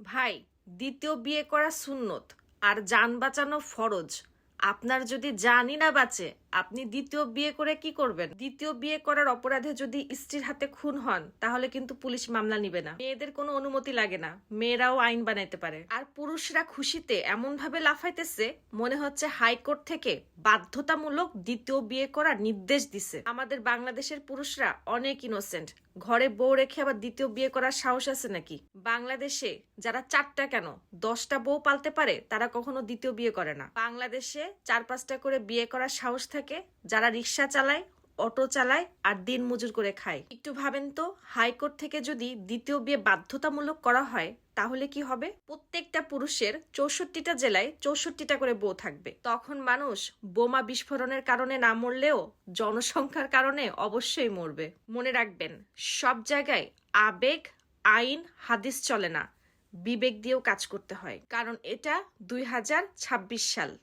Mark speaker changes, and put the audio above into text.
Speaker 1: ভাই দ্বিতীয় বিয়ে করা সুন্নত আর যান বাঁচানো ফরজ। আপনার যদি জানই না বাঁচে আপনি দ্বিতীয় বিয়ে করে কি করবেন? দ্বিতীয় বিয়ে করার অপরাধে যদি স্ত্রীর হাতে খুন হন, তাহলে কিন্তু পুলিশ মামলা নিবে না। মেয়েদের কোনো অনুমতি লাগে না। মেয়েরাও আইন বানাইতে পারে। আর পুরুষরা খুশিতে এমন ভাবে লাফাইতেছে, মনে হচ্ছে হাইকোর্ট থেকে বাধ্যতামূলক দ্বিতীয় বিয়ে করার নির্দেশ দিছে। আমাদের বাংলাদেশের পুরুষরা অনেক ইনোসেন্ট ঘরে বউ রেখে আবার দ্বিতীয় বিয়ে করার সাহস আছে নাকি? বাংলাদেশে যারা চারটা কেন? দশটা বউ পালতে পারে, তারা কখনো দ্বিতীয় বিয়ে করে না। বাংলাদেশে চার পাঁচটা করে বিয়ে করার সাহস থাকে যারা রিক্সা চালায়, অটো চালায় আর দিন মজুর করে খায়। একটু ভাবেন তো, হাইকোর্ট থেকে যদি দ্বিতীয় বিয়ে বাধ্যতামূলক করা হয়, তাহলে কি হবে? প্রত্যেকটা পুরুষের চৌষট্টিটা জেলায় চৌষট্টিটা করে বউ থাকবে। তখন মানুষ বোমা বিস্ফোরণের কারণে না মরলেও জনসংখ্যার কারণে অবশ্যই মরবে। মনে রাখবেন, সব জায়গায় আবেগ, আইন, হাদিস চলে না। বিবেক দিয়েও কাজ করতে হয়। কারণ এটা দুই হাজার ছাব্বিশ সাল।